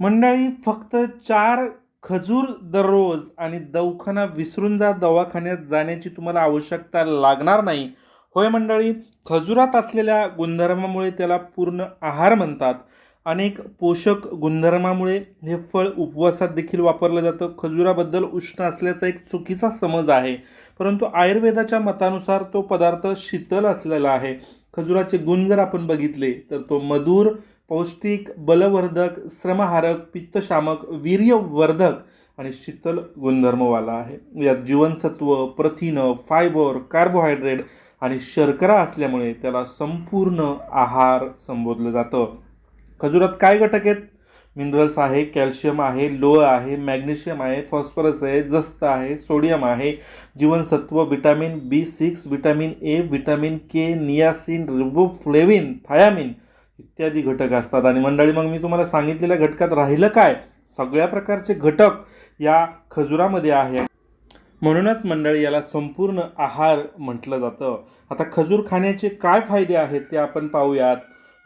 मंडळी फक्त चार खजूर दररोज आणि दवाखाना विसरून जा दवाखान्यात जाण्याची तुम्हाला आवश्यकता लागणार नाही. होय मंडळी खजुरात असलेल्या गुणधर्मामुळे त्याला पूर्ण आहार म्हणतात. अनेक पोषक गुणधर्मामुळे हे फळ उपवासात देखील वापरलं जातं. खजुराबद्दल उष्ण असल्याचा एक चुकीचा समज आहे. परंतु आयुर्वेदाच्या मतानुसार तो पदार्थ शीतल असलेला आहे. खजुराचे गुण जर आपण बघितले तर तो मधुर पौष्टिक बलवर्धक श्रमहारक पित्तशामक वीर्यवर्धक आणि शीतल गुणधर्मवाला आहे. यात जीवनसत्व प्रथिनं फायबर कार्बोहायड्रेट आणि शर्करा असल्यामुळे त्याला संपूर्ण आहार संबोधलं जातं. खजुरात काय घटक आहेत? मिनरल्स आहे कॅल्शियम आहे लोह आहे मॅग्नेशियम आहे फॉस्फरस आहे जस्त आहे सोडियम आहे जीवनसत्व vitamin B six vitamin A vitamin K niacin riboflavin thiamine इत्यादी घटक असतात. आणि मंडळी मग मी तुम्हाला सांगितलेल्या घटकात राहिलं काय? सगळ्या प्रकारचे घटक या खजुरामध्ये आहे. म्हणूनच मंडळी याला संपूर्ण आहार म्हटलं जातं. आता खजूर खाण्याचे काय फायदे आहेत ते आपण पाहूयात.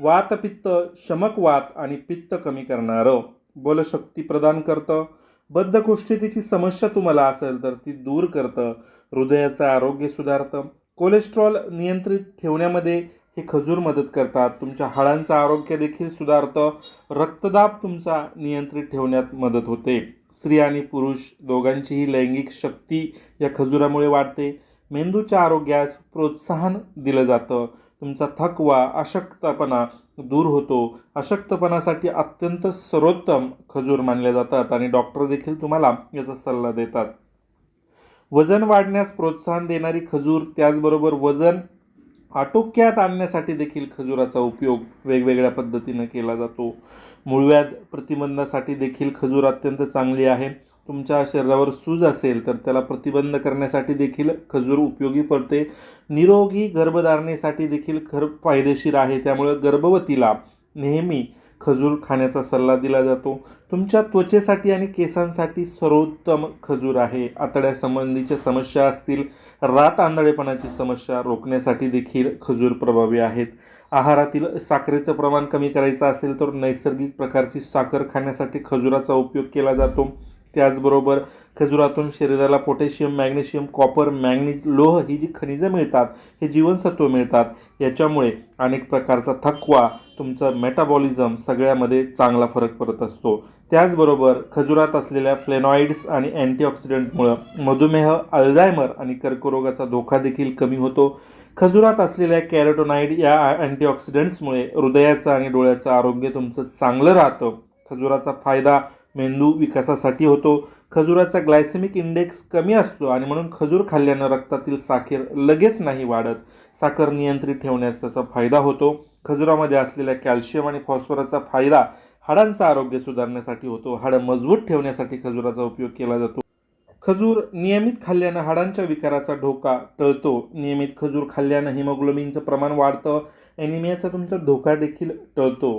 वातपित्त शमकवात शमक वात आणि पित्त कमी करणारं. बलशक्ती प्रदान करतं. बद्धकोष्ठतेची समस्या तुम्हाला असेल तर ती दूर करतं. हृदयाचं आरोग्य सुधारतं. कोलेस्ट्रॉल नियंत्रित ठेवण्यामध्ये हे खजूर मदत करतात. तुमच्या हाडांचं आरोग्य देखील सुधारतं. रक्तदाब तुमचा नियंत्रित ठेवण्यात मदत होते. स्त्री आणि पुरुष दोघांचीही लैंगिक शक्ती या खजुरामुळे वाढते. मेंदूच्या आरोग्यास प्रोत्साहन दिलं जातं. तुमचा थकवा अशक्तपणा दूर होतो. अशक्तपणासाठी अत्यंत सर्वोत्तम खजूर मानले जातात आणि डॉक्टर देखील तुम्हाला याचा सल्ला देतात. वजन वाढण्यास प्रोत्साहन देणारी खजूर त्याचबरोबर वजन आटोक्यात आणण्यासाठी देखील खजुराचा उपयोग वेगवेगळ्या पद्धतीनं केला जातो. मूळव्याध प्रतिबंधासाठी देखील खजूर अत्यंत चांगली आहे. तुमच्या शरीरावर सूज असेल तर त्याला प्रतिबंध करण्यासाठी देखील खजूर उपयोगी पडते. निरोगी गर्भधारणेसाठी देखील खर फायदेशीर आहे. त्यामुळं गर्भवतीला नेहमी खजूर खाण्याचा सल्ला दिला जातो. तुमच्या त्वचेसाठी आणि केसांसाठी सर्वोत्तम खजूर आहे. आतड्यासंबंधीच्या समस्या असतील रात आंधळेपणाची समस्या रोखण्यासाठी देखील खजूर प्रभावी आहेत. आहारातील साखरेचं प्रमाण कमी करायचं असेल तर नैसर्गिक प्रकारची साखर खाण्यासाठी खजुराचा उपयोग केला जातो. त्याचबरोबर खजुरातून शरीराला पोटॅशियम मॅग्नेशियम कॉपर मॅग्नीज लोह ही जी खनिजं मिळतात हे जीवनसत्व मिळतात याच्यामुळे अनेक प्रकारचा थकवा तुमचं मेटाबॉलिझम सगळ्यामध्ये चांगला फरक पडत असतो. त्याचबरोबर खजुरात असलेल्या फ्लेनॉइड्स आणि अँटीऑक्सिडंटमुळं मधुमेह अल्झायमर आणि कर्करोगाचा धोका देखील कमी होतो. खजुरात असलेल्या कॅरोटोनाइड या अँटीऑक्सिडंट्समुळे हृदयाचं आणि डोळ्याचं आरोग्य तुमचं चांगलं राहतं. खजुराचा फायदा मेंदू विकासासाठी होतो. खजुराचा ग्लायसेमिक इंडेक्स कमी असतो आणि म्हणून खजूर खाल्ल्यानं रक्तातील साखर लगेच नाही वाढत. साखर नियंत्रित ठेवण्यास त्याचा फायदा होतो. खजुरामध्ये असलेल्या कॅल्शियम आणि फॉस्फरसचा फायदा हाडांचं आरोग्य सुधारण्यासाठी होतो. हाडं मजबूत ठेवण्यासाठी खजुराचा उपयोग केला जातो. खजूर नियमित खाल्ल्यानं हाडांच्या विकाराचा धोका टळतो. नियमित खजूर खाल्ल्यानं हिमोग्लोबिनचं प्रमाण वाढतं. ॲनिमियाचा तुमचा धोका देखील टळतो.